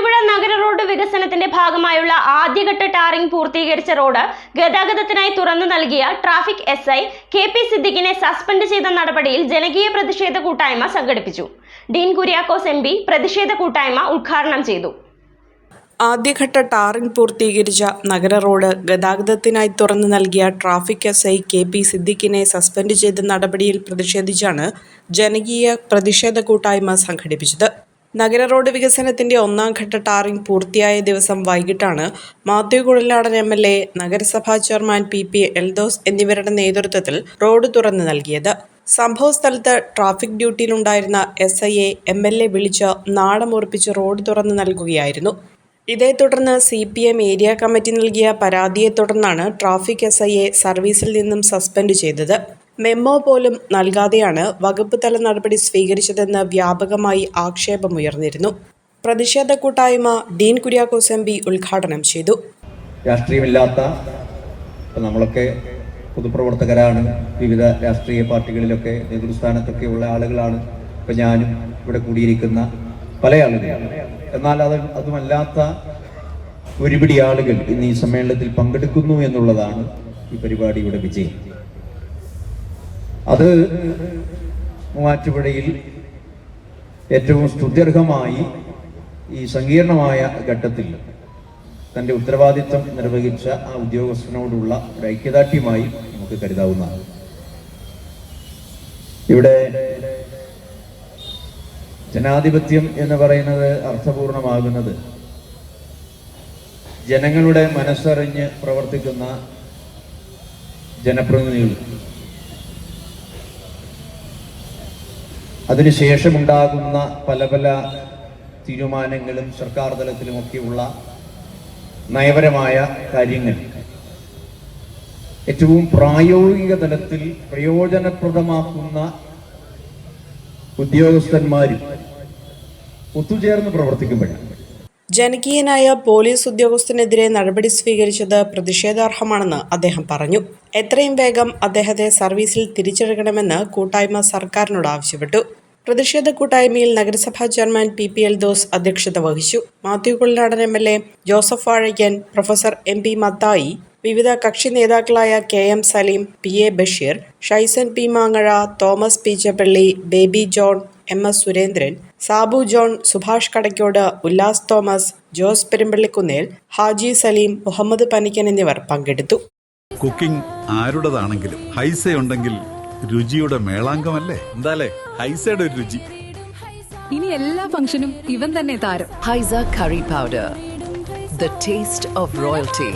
മൂവാറ്റുപുഴ നഗര റോഡ് വികസനത്തിന്റെ ഭാഗമായുള്ള ആദ്യഘട്ട ടാറിംഗ് പൂർത്തീകരിച്ച റോഡ് ഗതാഗതത്തിനായി തുറന്നു നൽകിയ traffic S I K P സിദ്ദിഖിനെ suspend ചെയ്ത നടപടിയിൽ ജനകീയ പ്രതിഷേധ കൂട്ടായ്മ സംഘടിപ്പിച്ചു. ഡീൻ കുര്യാക്കോസ് എം പി പ്രതിഷേധ കൂട്ടായ്മ ഉദ്ഘാടനം ചെയ്തു. ആദ്യഘട്ട ടാറിംഗ് പൂർത്തീകരിച്ച നഗര റോഡ് ഗതാഗതത്തിനായി തുറന്നു നൽകിയ traffic S I K P സിദ്ദിഖിനെ suspend ചെയ്ത നടപടിയിൽ പ്രതിഷേധിച്ചാണ് ജനകീയ പ്രതിഷേധ കൂട്ടായ്മ സംഘടിപ്പിച്ചത്. നഗര റോഡ് വികസനത്തിന്റെ ഒന്നാം ഘട്ട ടാറിംഗ് പൂർത്തിയായ ദിവസം വൈകിട്ടാണ് Mathew Kuzhalnadan M L A നഗരസഭാ ചെയർമാൻ പി പി എൽദോസ് എന്നിവരുടെ നേതൃത്വത്തിൽ റോഡ് തുറന്നു നൽകിയത്. സംഭവ സ്ഥലത്ത് ട്രാഫിക് ഡ്യൂട്ടിയിലുണ്ടായിരുന്ന S I A M L A വിളിച്ച് നാടമുറപ്പിച്ച് റോഡ് തുറന്നു നൽകുകയായിരുന്നു. ഇതേ തുടർന്ന് C P M area committee നൽകിയ പരാതിയെ തുടർന്നാണ് ട്രാഫിക് എസ് ഐയെ സർവീസിൽ നിന്നും സസ്പെൻഡ് ചെയ്തത്. മെമ്മോ പോലും നൽകാതെയാണ് വകുപ്പ് തല നടപടി സ്വീകരിച്ചതെന്ന് വ്യാപകമായി ആക്ഷേപമുയർന്നിരുന്നു. പ്രതിഷേധ കൂട്ടായ്മ ഡീൻ കുര്യാക്കോസ് എം പി ഉദ്ഘാടനം ചെയ്തു. രാഷ്ട്രീയമില്ലാത്ത നമ്മളൊക്കെ പൊതുപ്രവർത്തകരാണ് വിവിധ രാഷ്ട്രീയ പാർട്ടികളിലൊക്കെ നേതൃസ്ഥാനത്തൊക്കെ ഉള്ള ആളുകളാണ് ഇപ്പം ഞാനും ഇവിടെ കൂടിയിരിക്കുന്ന പല ആളുകളാണ് എന്നാൽ അത് അതുമല്ലാത്ത ഒരുപിടി ആളുകൾ ഇന്ന് ഈ സമ്മേളനത്തിൽ പങ്കെടുക്കുന്നു എന്നുള്ളതാണ് ഈ പരിപാടിയുടെ വിജയം. അത് മൂവാറ്റുപുഴയിൽ ഏറ്റവും സ്തുത്യർഹമായി ഈ സങ്കീർണമായ ഘട്ടത്തിൽ തന്റെ ഉത്തരവാദിത്വം നിർവഹിച്ച ആ ഉദ്യോഗസ്ഥനോടുള്ള ഒരു ഐക്യദാർഢ്യമായി നമുക്ക് കരുതാവുന്നതാണ്. ഇവിടെ ജനാധിപത്യം എന്ന് പറയുന്നത് അർത്ഥപൂർണമാകുന്നത് ജനങ്ങളുടെ മനസ്സറിഞ്ഞ് പ്രവർത്തിക്കുന്ന ജനപ്രതിനിധികൾ അതിനുശേഷമുണ്ടാകുന്ന പല പല തീരുമാനങ്ങളും സർക്കാർ തലത്തിലുമൊക്കെയുള്ള നയപരമായ കാര്യങ്ങൾ. ഏറ്റവും പ്രായോഗിക തലത്തിൽ പ്രയോജനപ്രദമാക്കുന്ന ഉദ്യോഗസ്ഥന്മാരും ഒത്തുചേർന്ന് പ്രവർത്തിക്കുമ്പോഴാണ്. ജനകീയനായ പോലീസ് ഉദ്യോഗസ്ഥനെതിരെ നടപടി സ്വീകരിച്ചത് പ്രതിഷേധാർഹമാണെന്ന് അദ്ദേഹം പറഞ്ഞു. എത്രയും വേഗം അദ്ദേഹത്തെ സർവീസിൽ തിരിച്ചെടുക്കണമെന്ന് കൂട്ടായ്മ സർക്കാരിനോട് ആവശ്യപ്പെട്ടു. പ്രതിഷേധ കൂട്ടായ്മയിൽ നഗരസഭാ chairman P P Eldhose അധ്യക്ഷത വഹിച്ചു. Mathew Kolladan M L A Joseph Vazhakkan professor M P Mathai വിവിധ കക്ഷി നേതാക്കളായ K M Saleem P A Basheer Shaison P മാങ്ങഴ Thomas P Chappalli Baby John M S Surendran Sabu John Subhash Kadakkode Ullas Thomas Jose Perumpallikunnel Haji Saleem Muhammad Panikkan എന്നിവർ പങ്കെടുത്തു. Cooking ആരുടേതാണെങ്കിലും Haiza ഉണ്ടെങ്കിൽ രുചിയുടെ മേളാങ്കമല്ലേ? എന്താലേ? ഹൈസയുടെ ഒരു രുചി. ഇനി എല്ലാ ഫംഗ്ഷനും ഇവൻ തന്നെ താരം. Haisa curry powder the taste of royalty.